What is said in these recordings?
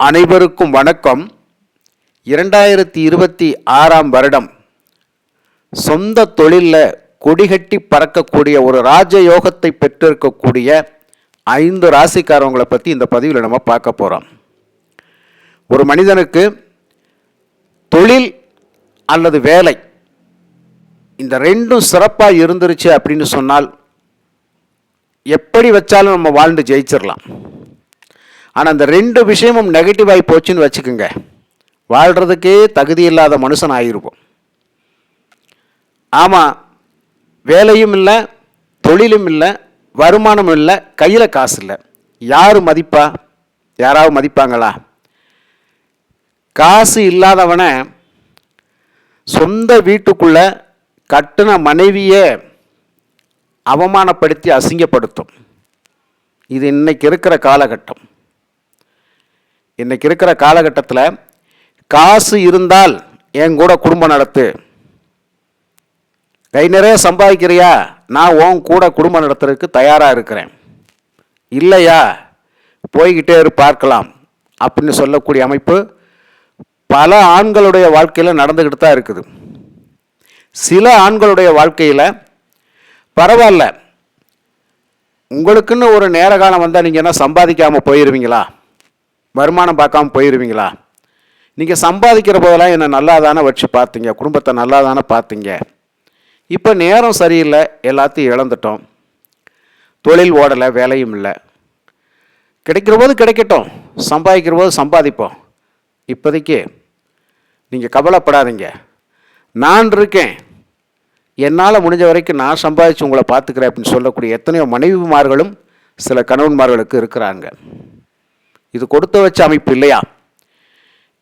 அனைவருக்கும் வணக்கம். இரண்டாயிரத்தி இருபத்தி ஆறாம் வருடம் சொந்த தொழிலில் கொடிகட்டி பறக்கக்கூடிய ஒரு ராஜயோகத்தை பெற்றிருக்கக்கூடிய ஐந்து ராசிக்காரவங்களை பற்றி இந்த பதிவில் நம்ம பார்க்க போகிறோம் ஒரு மனிதனுக்கு தொழில் அல்லது வேலை இந்த ரெண்டும் சிறப்பாக இருந்துருச்சு அப்படின்னு சொன்னால் எப்படி வச்சாலும் நம்ம வாழ்ந்து ஜெயிச்சிடலாம் ஆனால் அந்த ரெண்டு விஷயமும் நெகட்டிவ் ஆகி போச்சுன்னு வச்சுக்கோங்க. வாழ்கிறதுக்கே தகுதி இல்லாத மனுஷன் ஆகிருப்போம் ஆமாம் வேலையும் இல்லை தொழிலும் இல்லை வருமானம் இல்லை கையில் காசு இல்லை. யார் மதிப்பா? யாராவது மதிப்பாங்களா? காசு இல்லாதவனை சொந்த வீட்டுக்குள்ளே கட்டின மனைவியை அவமானப்படுத்தி அசிங்கப்படுத்தும். இது இன்றைக்கி இருக்கிற காலகட்டம். இன்றைக்கி இருக்கிற காலகட்டத்தில் காசு இருந்தால் என் கூட குடும்பம் நடத்து. கை நிறைய சம்பாதிக்கிறியா? நான் உன் கூட குடும்பம் நடத்துறதுக்கு தயாராக இருக்கிறேன். இல்லையா? போய்கிட்டே பார்க்கலாம். அப்படின்னு சொல்லக்கூடிய அமைப்பு பல ஆண்களுடைய வாழ்க்கையில் நடந்துக்கிட்டு தான் இருக்குது. சில ஆண்களுடைய வாழ்க்கையில் பரவாயில்ல. உங்களுக்குன்னு ஒரு நேர காலம் வந்தால் நீங்கள் என்ன சம்பாதிக்காமல் போயிடுவீங்களா வருமானம் பார்க்காம போயிடுவீங்களா நீங்கள் சம்பாதிக்கிற போதெல்லாம் என்னை நல்லா தானே வச்சு பார்த்தீங்க குடும்பத்தை நல்லா தானே பார்த்தீங்க. இப்போ நேரம் சரியில்லை எல்லாத்தையும் இழந்துட்டோம். தொழில் ஓடலை வேலையும் இல்லை. கிடைக்கிற போது கிடைக்கட்டும் சம்பாதிக்கிற போது சம்பாதிப்போம். இப்போதைக்கு நீங்கள் கவலைப்படாதீங்க. நான் இருக்கேன். என்னால் முடிஞ்ச வரைக்கும் நான் சம்பாதிச்சு உங்களை பார்த்துக்கிறேன் அப்படின்னு சொல்லக்கூடிய எத்தனையோ மனைவிமார்களும் சில கணவன்மார்களுக்கு இருக்கிறாங்க. இது கொடுத்து வச்ச அமைப்பு இல்லையா?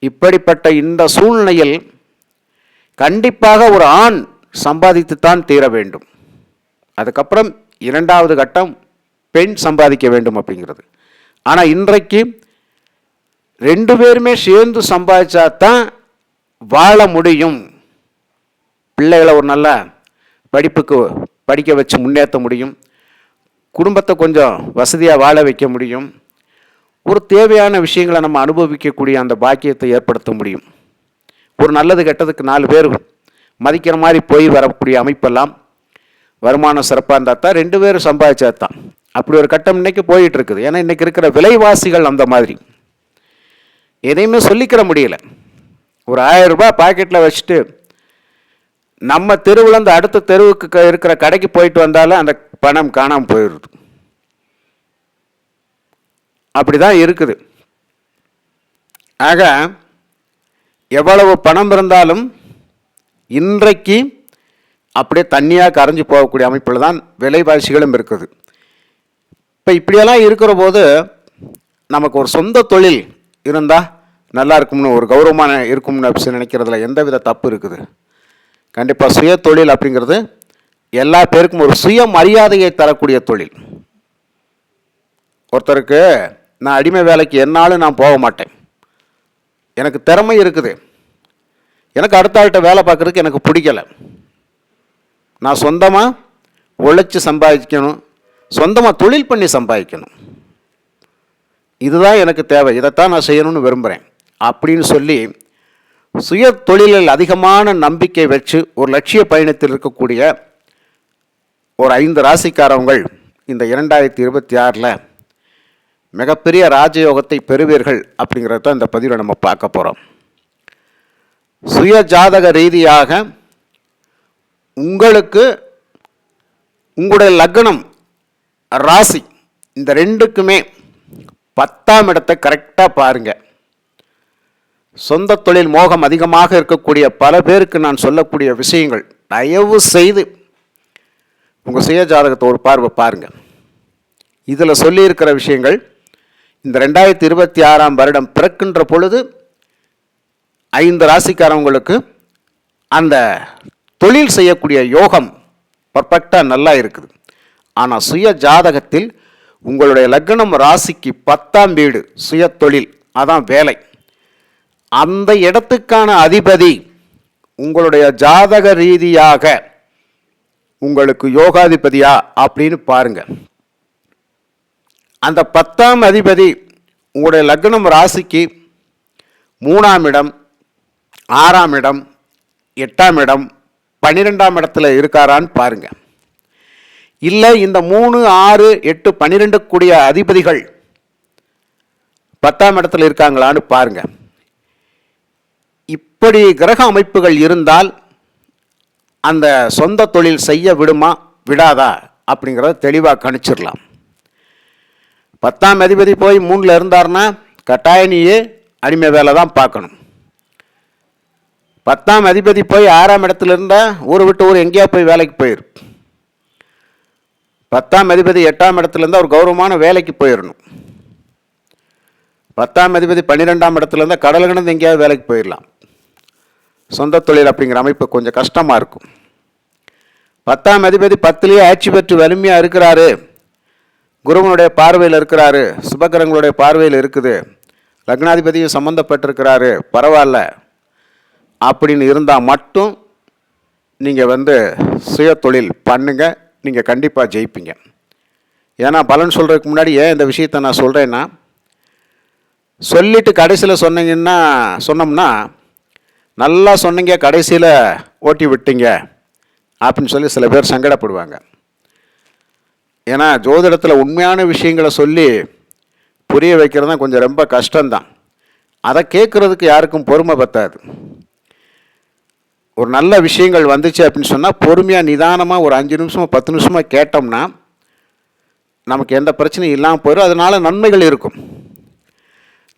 இப்படிப்பட்ட இந்த சூழ்நிலையில் கண்டிப்பாக ஒரு ஆண் சம்பாதித்துத்தான் தீர வேண்டும். அதுக்கப்புறம் இரண்டாவது கட்டம் பெண் சம்பாதிக்க வேண்டும் அப்படிங்கிறது. ஆனால் இன்றைக்கு ரெண்டு பேருமே சேர்ந்து சம்பாதிச்சா தான் வாழ முடியும். பிள்ளைகளை ஒரு நல்ல படிப்புக்கு படிக்க வச்சு முன்னேற்ற முடியும். குடும்பத்தை கொஞ்சம் வசதியாக வாழ வைக்க முடியும். ஒரு தேவையான விஷயங்களை நம்ம அனுபவிக்கக்கூடிய அந்த பாக்கியத்தை ஏற்படுத்த முடியும். ஒரு நல்லது கெட்டதுக்கு நாலு பேர் மதிக்கிற மாதிரி போய் வரக்கூடிய அமைப்பெல்லாம் வருமானம் சிறப்பாக இருந்தால் தான் ரெண்டு பேரும் சம்பாதிச்சா தான் அப்படி ஒரு கட்டம் இன்னைக்கு போயிட்டு இருக்குது ஏன்னா இன்றைக்கி இருக்கிற விலைவாசிகள் அந்த மாதிரி. எதையுமே சொல்லிக்கிற முடியல. ஒரு ஆயிரம் ரூபாய் பாக்கெட்டில் வச்சுட்டு நம்ம தெருவில் அடுத்த தெருவுக்கு க- இருக்கிற கடைக்கு போயிட்டு வந்தாலும் அந்த பணம் காணாமல் போயிடுது. அப்படி தான் இருக்குது. ஆக எவ்வளவு பணம் இருந்தாலும் இன்றைக்கு அப்படியே தண்ணியாக கரைஞ்சு போகக்கூடிய அமைப்பில் தான் விலைவாசிகளும் இருக்குது. இப்போ இப்படியெல்லாம் இருக்கிற போது நமக்கு ஒரு சொந்த தொழில் இருந்தால் நல்லா இருக்கும்னு ஒரு கௌரவமான இருக்கும்னு அப்படி நினைக்கிறதுல எந்த வித தப்பு இருக்குது? கண்டிப்பாக சுய தொழில் அப்படிங்கிறது எல்லா பேருக்கும் ஒரு சுய மரியாதையை தரக்கூடிய தொழில். ஒருத்தருக்கு நான் அடிமை வேலைக்கு என்னாலும் நான் போக மாட்டேன். எனக்கு திறமை இருக்குது. எனக்கு அடுத்த ஆள்கிட்ட வேலை பார்க்குறதுக்கு எனக்கு பிடிக்கல. நான் சொந்தமாக உழைச்சி சம்பாதிக்கணும். சொந்தமாக தொழில் பண்ணி சம்பாதிக்கணும். இதுதான் எனக்கு தேவை. இதைத்தான் நான் செய்யணும்னு விரும்புகிறேன் அப்படின்னு சொல்லி சுய தொழிலில் அதிகமான நம்பிக்கை வச்சு ஒரு லட்சிய பயணத்தில் இருக்கக்கூடிய ஒரு ஐந்து ராசிக்காரவங்கள் இந்த இரண்டாயிரத்தி இருபத்தி ஆறில் மிகப்பெரிய ராஜயோகத்தை பெறுவீர்கள் அப்படிங்கிறத தான் இந்த பதிவில் நம்ம பார்க்க போகிறோம் சுய ஜாதக ரீதியாக உங்களுக்கு உங்களுடைய லக்னம் ராசி இந்த ரெண்டுக்குமே பத்தாம் இடத்தை கரெக்டாக பாருங்கள் சொந்த தொழில் மோகம் அதிகமாக இருக்கக்கூடிய பல பேருக்கு நான் சொல்லக்கூடிய விஷயங்கள் தயவு செய்து உங்கள் சுய ஜாதகத்தை ஒரு பார்வை பாருங்கள் இதில் சொல்லியிருக்கிற விஷயங்கள் இந்த ரெண்டாயிரத்தி இருபத்தி ஆறாம் வருடம் பிறக்கின்ற பொழுது ஐந்து ராசிக்காரவங்களுக்கு அந்த தொழில் செய்யக்கூடிய யோகம் பர்ஃபெக்டாக நல்லா இருக்குது. ஆனால் சுய ஜாதகத்தில் உங்களுடைய லக்னம் ராசிக்கு பத்தாம் வீடு சுய தொழில் அதான் வேலை. அந்த இடத்துக்கான அதிபதி உங்களுடைய ஜாதக ரீதியாக உங்களுக்கு யோகாதிபதியா அப்படின்னு பாருங்கள் அந்த பத்தாம் அதிபதி உங்களுடைய லக்னம் ராசிக்கு மூணாம் இடம் ஆறாம் இடம் எட்டாம் இடம் பன்னிரெண்டாம் இடத்துல இருக்காரான்னு பாருங்கள் இல்லை இந்த மூணு ஆறு எட்டு பன்னிரெண்டு கூடிய அதிபதிகள் பத்தாம் இடத்துல இருக்காங்களான்னு பாருங்கள் இப்படி கிரக அமைப்புகள் இருந்தால் அந்த சொந்த தொழில் செய்ய விடுமா விடாதா அப்படிங்கிறத தெளிவாக கணிச்சிடலாம் பத்தாம் அதிபதி போய் மூணில் இருந்தார்னா கட்டாயனியே அடிமை வேலை தான் பார்க்கணும். பத்தாம் அதிபதி போய் ஆறாம் இடத்துல இருந்தால் ஊரை விட்டு ஊர் எங்கேயா போய் வேலைக்கு போயிரு பத்தாம் அதிபதி எட்டாம் இடத்துல இருந்தால் ஒரு கௌரவமான வேலைக்கு போயிடணும் பத்தாம் அதிபதி பன்னிரெண்டாம் இடத்துல இருந்தால் கடல் கிடந்து எங்கேயாவது வேலைக்கு போயிடலாம் சொந்த தொழில் அப்படிங்கிற அமைப்பு கொஞ்சம் கஷ்டமாக இருக்கும். பத்தாம் அதிபதி பத்துலேயே ஆட்சி பெற்று வலிமையாக இருக்கிறாரு. குருவனுடைய பார்வையில் இருக்கிறாரு சுபகிரகங்களுடைய பார்வையில் இருக்குது லக்னாதிபதியும் சம்மந்தப்பட்டிருக்கிறாரு பரவாயில்ல. அப்படின்னு இருந்தால் மட்டும் நீங்கள் வந்து சுய தொழில் பண்ணுங்கள் நீங்கள் கண்டிப்பாக ஜெயிப்பீங்க. ஏன்னா பலன் சொல்கிறதுக்கு முன்னாடி ஏன் இந்த விஷயத்தை நான் சொல்கிறேன்னா சொல்லிட்டு கடைசியில் சொன்னீங்கன்னா சொன்னோம்னா நல்லா சொன்னீங்க கடைசியில் ஓட்டி விட்டீங்க அப்படின்னு சொல்லி சில பேர் சங்கடப்படுவாங்க. ஏன்னா ஜோதிடத்தில் உண்மையான விஷயங்களை சொல்லி புரிய வைக்கிறது தான் கொஞ்சம் ரொம்ப கஷ்டம்தான். அதை கேட்குறதுக்கு யாருக்கும் பொறுமை பத்தாது. ஒரு நல்ல விஷயங்கள் வந்துச்சு அப்படின்னு சொன்னால் பொறுமையாக நிதானமாக ஒரு அஞ்சு நிமிஷமோ பத்து நிமிஷமாக கேட்டோம்னா நமக்கு எந்த பிரச்சனையும் இல்லாமல் போயிடும். அதனால நன்மைகள் இருக்கும்.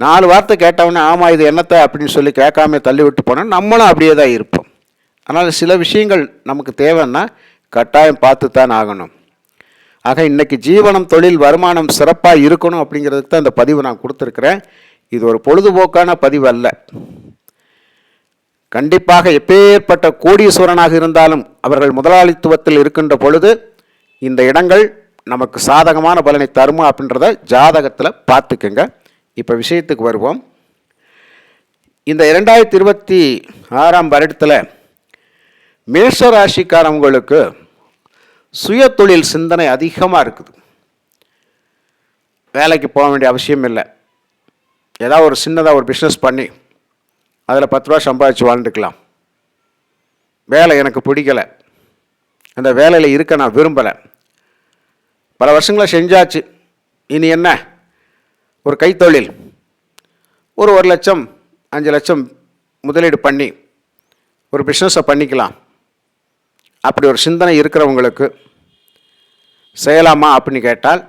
நாலு வார்த்தை கேட்டவொடனே ஆமாம் இது என்னத்தை? அப்படின்னு சொல்லி கேட்காம தள்ளி விட்டு போனால் நம்மளும் அப்படியே தான் இருப்போம். அதனால் சில விஷயங்கள் நமக்கு தேவைன்னா கட்டாயம் பார்த்து தான் ஆகணும். ஆக இன்றைக்கி ஜீவனம் தொழில் வருமானம் சிறப்பாக இருக்கணும் அப்படிங்கிறதுக்கு தான் இந்த பதிவு நான் கொடுத்துருக்குறேன். இது ஒரு பொழுதுபோக்கான பதிவு அல்ல. கண்டிப்பாக எப்பேற்பட்ட கோடீஸ்வரனாக இருந்தாலும் அவர்கள் முதலாளித்துவத்தில் இருக்கின்ற பொழுது இந்த இடங்கள் நமக்கு சாதகமான பலனை தருமா அப்படின்றத ஜாதகத்தில் பார்த்துக்குங்க. இப்போ விஷயத்துக்கு வருவோம். இந்த இரண்டாயிரத்தி இருபத்தி ஆறாம் வருடத்தில் மேஷ ராசிக்காரவங்களுக்கு சுய தொழில் சிந்தனை அதிகமாக இருக்குது. வேலைக்கு போக வேண்டிய அவசியம் இல்லை. ஏதாவது ஒரு சின்னதாக ஒரு பிஸ்னஸ் பண்ணி அதில் பத்து ரூபா சம்பாதிச்சு வாழ்ந்துக்கலாம். வேலை எனக்கு பிடிக்கலை. அந்த வேலையில் இருக்க நான் விரும்பலை. பல வருஷங்களை செஞ்சாச்சு. இனி என்ன? ஒரு கைத்தொழில். ஒரு ஒரு லட்சம் அஞ்சு லட்சம் முதலீடு பண்ணி ஒரு பிஸ்னஸை பண்ணிக்கலாம். அப்படி ஒரு சிந்தனை இருக்கிறவங்களுக்கு செய்யலாமா அப்படின்னு கேட்டால்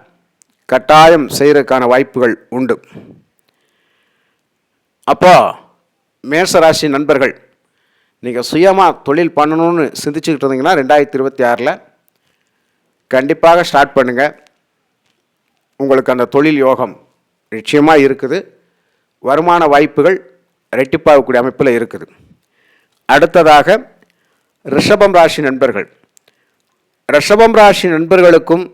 கட்டாயம் செய்கிறதுக்கான வாய்ப்புகள் உண்டு. அப்போது மேஷராசி நண்பர்கள் நீங்கள் சுயமாக தொழில் பண்ணணும்னு சிந்திச்சுக்கிட்டு இருந்தீங்கன்னா ரெண்டாயிரத்தி இருபத்தி ஆறில் கண்டிப்பாக ஸ்டார்ட் பண்ணுங்கள் உங்களுக்கு அந்த தொழில் யோகம் நிச்சயமாக இருக்குது. வருமான வாய்ப்புகள் ரெட்டிப்பாகக்கூடிய அமைப்பில் இருக்குது. அடுத்ததாக ரிஷபம் ராசி நண்பர்கள். ரிஷபம் ராசி நண்பர்களுக்கும்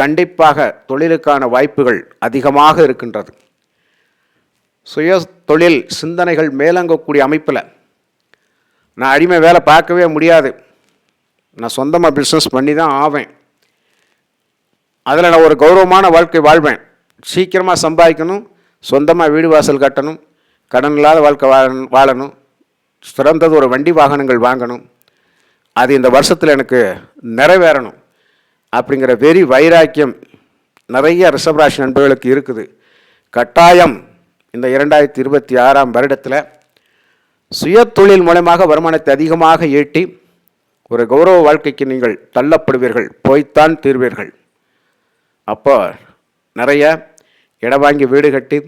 கண்டிப்பாக தொழிலுக்கான வாய்ப்புகள் அதிகமாக இருக்கின்றது. சுய தொழில் சிந்தனைகள் மேலங்கக்கூடிய அமைப்பில் நான் அடிமை வேலை பார்க்கவே முடியாது. நான் சொந்தமாக பிஸ்னஸ் பண்ணி தான் ஆவேன். அதில் நான் ஒரு கௌரவமான வாழ்க்கை வாழ்வேன். சீக்கிரமாக சம்பாதிக்கணும் சொந்தமாக வீடு வாசல் கட்டணும் கடன் இல்லாத வாழ்க்கை வாழ வாழணும் சிறந்தது ஒரு வண்டி வாகனங்கள் வாங்கணும். அது இந்த வருஷத்தில் எனக்கு நிறைவேறணும் அப்படிங்கிற வெறி வைராக்கியம் நிறைய ரிஷபராசி நண்பர்களுக்கு இருக்குது. கட்டாயம் இந்த இரண்டாயிரத்தி இருபத்தி ஆறாம் வருடத்தில் சுய தொழில் மூலமாக வருமானத்தை அதிகமாக ஈட்டி ஒரு கௌரவ வாழ்க்கைக்கு நீங்கள் தள்ளப்படுவீர்கள் போய்த்தான் தீர்வீர்கள். அப்போ நிறைய இடம் வாங்கி வீடு கட்டி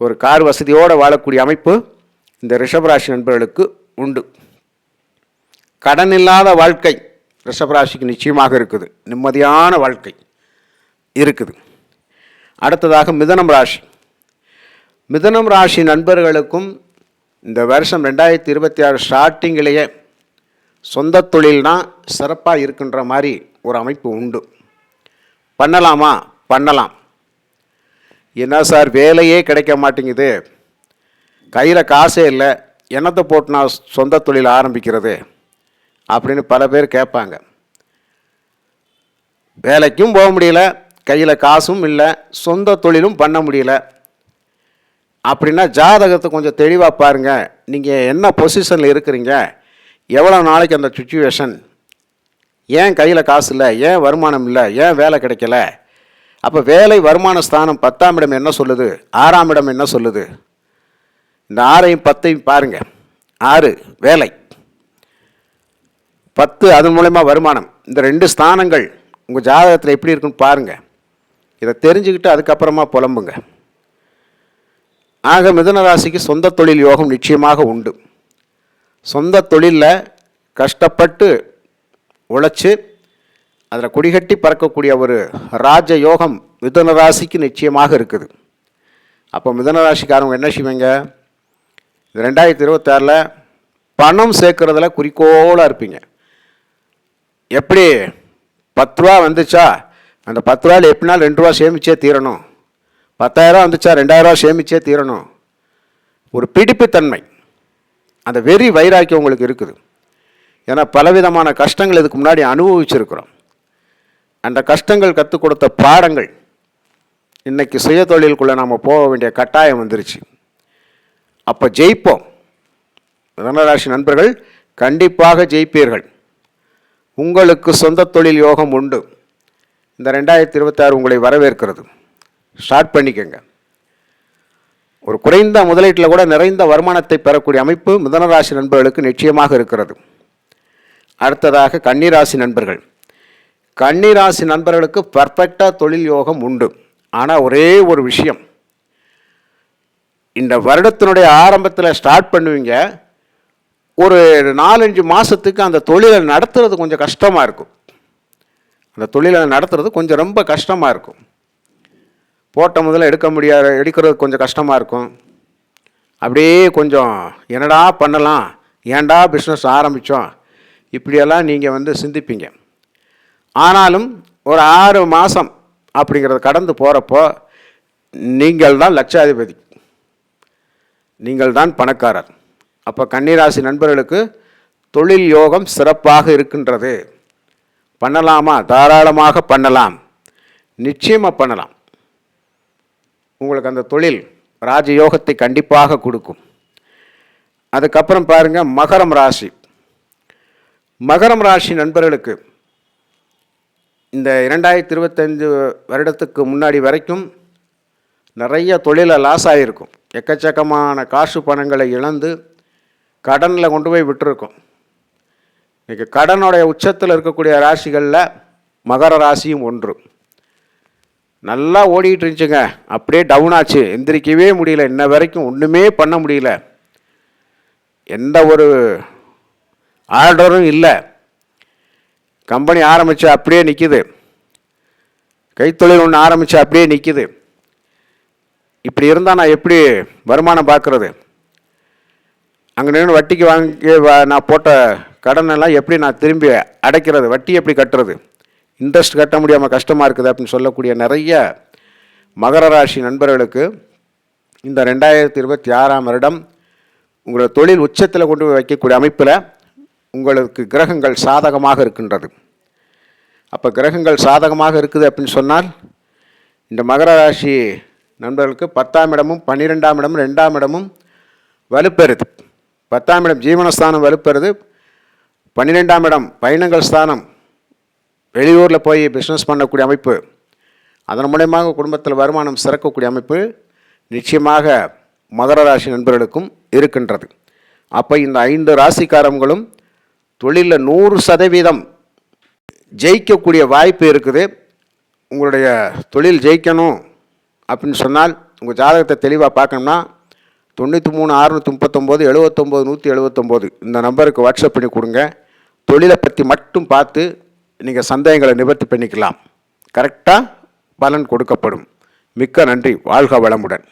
ஒரு கார் வசதியோடு வாழக்கூடிய அமைப்பு இந்த ரிஷபராசி நண்பர்களுக்கு உண்டு. கடன் இல்லாத வாழ்க்கை ரிஷபராசிக்கு நிச்சயமாக இருக்குது. நிம்மதியான வாழ்க்கை இருக்குது. அடுத்ததாக மிதனம் ராசி. மிதனம் ராசி நண்பர்களுக்கும் இந்த வருஷம் ரெண்டாயிரத்தி இருபத்தி ஆறு ஸ்டார்டிங்கிலேயே சொந்த தொழில்னா சிறப்பாக இருக்கின்ற மாதிரி ஒரு அமைப்பு உண்டு. பண்ணலாமா? பண்ணலாம். என்ன சார் வேலையே கிடைக்க மாட்டேங்குது. கையில் காசே இல்லை. என்னத்தை போட்டு நான் சொந்த தொழில் ஆரம்பிக்கிறது? அப்படின்னு பல பேர் கேட்பாங்க. வேலைக்கும் போக முடியல கையில் காசும் இல்லை சொந்த தொழிலும் பண்ண முடியல. அப்படின்னா ஜாதகத்தை கொஞ்சம் தெளிவாக பாருங்கள் நீங்கள் என்ன பொசிஷனில் இருக்கிறீங்க? எவ்வளோ நாளைக்கு அந்த சுச்சுவேஷன் ஏன் கையில் காசு இல்லை? ஏன் வருமானம் இல்லை? ஏன் வேலை கிடைக்கல? அப்போ வேலை வருமான ஸ்தானம் பத்தாம் இடம் என்ன சொல்லுது? ஆறாம் இடம் என்ன சொல்லுது? இந்த ஆறையும் பத்தையும் பாருங்கள் ஆறு வேலை. பத்து அதன் மூலயமா வருமானம். இந்த ரெண்டு ஸ்தானங்கள் உங்கள் ஜாதகத்தில் எப்படி இருக்குன்னு பாருங்கள் இதை தெரிஞ்சுக்கிட்டு அதுக்கப்புறமா புலம்புங்க. ஆக மிதுன ராசிக்கு சொந்த தொழில் யோகம் நிச்சயமாக உண்டு. சொந்த தொழிலில் கஷ்டப்பட்டு உழைச்சி அதில் குடிகட்டி பறக்கக்கூடிய ஒரு ராஜ யோகம் மிதுன ராசிக்கு நிச்சயமாக இருக்குது. அப்போ மிதுன ராசிக்காரங்க என்ன செய்வீங்க? இது ரெண்டாயிரத்தி இருபத்தாறில் பணம் சேர்க்குறதுல குறிக்கோளாக இருப்பீங்க. எப்படி பத்து ரூபா வந்துச்சா? அந்த பத்து ரூபாயில் எப்படினாலும் ரெண்டு ரூபா சேமிச்சே தீரணும். பத்தாயிரரூவா வந்துச்சா? ரெண்டாயிரரூவா சேமிச்சே தீரணும். ஒரு பிடிப்புத்தன்மை. அந்த வெறி வைராக்கியம் உங்களுக்கு இருக்குது. ஏன்னா பலவிதமான கஷ்டங்கள் இதுக்கு முன்னாடி அனுபவிச்சிருக்கிறோம். அந்த கஷ்டங்கள் கற்றுக் கொடுத்த பாடங்கள் இன்றைக்கி சுய தொழிலுக்குள்ளே நாம் போக வேண்டிய கட்டாயம் வந்துருச்சு. அப்போ ஜெயிப்போம். தனராசி நண்பர்கள் கண்டிப்பாக ஜெயிப்பீர்கள். உங்களுக்கு சொந்த தொழில் யோகம் உண்டு. இந்த ரெண்டாயிரத்தி இருபத்தாறு உங்களை வரவேற்கிறது. ஸ்டார்ட் பண்ணிக்கோங்க. ஒரு குறைந்த முதலீட்டில் கூட நிறைந்த வருமானத்தை பெறக்கூடிய அமைப்பு மிதனராசி நண்பர்களுக்கு நிச்சயமாக இருக்கிறது. அடுத்ததாக கன்னிராசி நண்பர்கள். கன்னிராசி நண்பர்களுக்கு பர்ஃபெக்டாக தொழில் யோகம் உண்டு. ஆனால் ஒரே ஒரு விஷயம். இந்த வருடத்தினுடைய ஆரம்பத்தில் ஸ்டார்ட் பண்ணுவீங்க. ஒரு நாலஞ்சு மாதத்துக்கு அந்த தொழிலை நடத்துறது கொஞ்சம் கஷ்டமாக இருக்கும். அந்த தொழிலை நடத்துறது கொஞ்சம் ரொம்ப கஷ்டமாக இருக்கும். போட்ட முதல்ல எடுக்க முடியாத எடுக்கிறது கொஞ்சம் கஷ்டமாக இருக்கும். அப்படியே கொஞ்சம் என்னடா பண்ணலாம்? ஏன்டா பிஸ்னஸ் ஆரம்பித்தோம் இப்படியெல்லாம் நீங்கள் வந்து சிந்திப்பீங்க. ஆனாலும் ஒரு ஆறு மாதம் அப்படிங்கிறத கடந்து போகிறப்போ நீங்கள் தான் லட்சாதிபதி. நீங்கள் தான் பணக்காரர். அப்போ கன்னிராசி நண்பர்களுக்கு தொழில் யோகம் சிறப்பாக இருக்கின்றது. பண்ணலாமா? தாராளமாக பண்ணலாம். நிச்சயமாக பண்ணலாம். உங்களுக்கு அந்த தொழில் ராஜயோகத்தை கண்டிப்பாக கொடுக்கும். அதுக்கப்புறம் பாருங்கள் மகரம் ராசி. மகரம் ராசி நண்பர்களுக்கு இந்த இரண்டாயிரத்தி இருபத்தஞ்சு வருடத்துக்கு முன்னாடி வரைக்கும் நிறைய தொழிலை லாஸ் ஆகிருக்கும் எக்கச்சக்கமான காசு பணங்களை இழந்து கடனில் கொண்டு போய் விட்டுருக்கும். இன்றைக்கி கடனுடைய உச்சத்தில் இருக்கக்கூடிய ராசிகளில் மகர ராசியும் ஒன்று. நல்லா ஓடிக்கிட்டு இருந்துச்சுங்க. அப்படியே டவுன் ஆச்சு. எந்திரிக்கவே முடியல. இன்ன வரைக்கும் ஒன்றுமே பண்ண முடியல. எந்த ஒரு ஆர்டரும் இல்லை. கம்பெனி ஆரம்பித்து அப்படியே நிற்கிது கைத்தொழில் ஒன்று ஆரம்பித்து அப்படியே நிற்கிது இப்படி இருந்தால் நான் எப்படி வருமானம் பார்க்குறது? அங்கே நின்று வட்டிக்கு வாங்கி நான் போட்ட கடனெல்லாம் எப்படி நான் திரும்பி அடைக்கிறது? வட்டி எப்படி கட்டுறது? இன்ட்ரெஸ்ட் கட்ட முடியாமல் கஷ்டமாக இருக்குது அப்படின்னு சொல்லக்கூடிய நிறைய மகர ராசி நண்பர்களுக்கு இந்த ரெண்டாயிரத்தி இருபத்தி ஆறாம் வருடம் உங்களோட தொழில் உச்சத்தில் கொண்டு போய் வைக்கக்கூடிய அமைப்பில் உங்களுக்கு கிரகங்கள் சாதகமாக இருக்கின்றது. அப்போ கிரகங்கள் சாதகமாக இருக்குது அப்படின்னு சொன்னால் இந்த மகர ராசி நண்பர்களுக்கு பத்தாம் இடமும் பன்னிரெண்டாம் இடமும் ரெண்டாம் இடமும் வலுப்பெறுது. பத்தாம் இடம் ஜீவனஸ்தானம் வலுப்பெறுது. பன்னிரெண்டாம் இடம் பயணங்கள் ஸ்தானம். வெளியூரில் போய் பிஸ்னஸ் பண்ணக்கூடிய அமைப்பு. அதன் மூலயமாக குடும்பத்தில் வருமானம் சிறக்கக்கூடிய அமைப்பு. நிச்சயமாக மகர ராசி நண்பர்களுக்கும் இருக்கின்றது. அப்போ இந்த ஐந்து ராசிக்காரங்களும் தொழிலில் நூறு சதவீதம் ஜெயிக்கக்கூடிய வாய்ப்பு இருக்குது. உங்களுடைய தொழில் ஜெயிக்கணும் அப்படின்னு சொன்னால் உங்கள் ஜாதகத்தை தெளிவாக பார்க்கணும்னா தொண்ணூற்றி மூணு அறுநூற்றி முப்பத்தொம்போது எழுபத்தொம்போது நூற்றி எழுபத்தொம்போது இந்த நம்பருக்கு வாட்ஸ்அப் பண்ணி கொடுங்க. தொழிலை பற்றி மட்டும் பார்த்து நீங்கள் சந்தேகங்களை நிவர்த்தி பண்ணிக்கலாம். கரெக்டாக பலன் கொடுக்கப்படும். மிக்க நன்றி. வாழ்க வளமுடன்.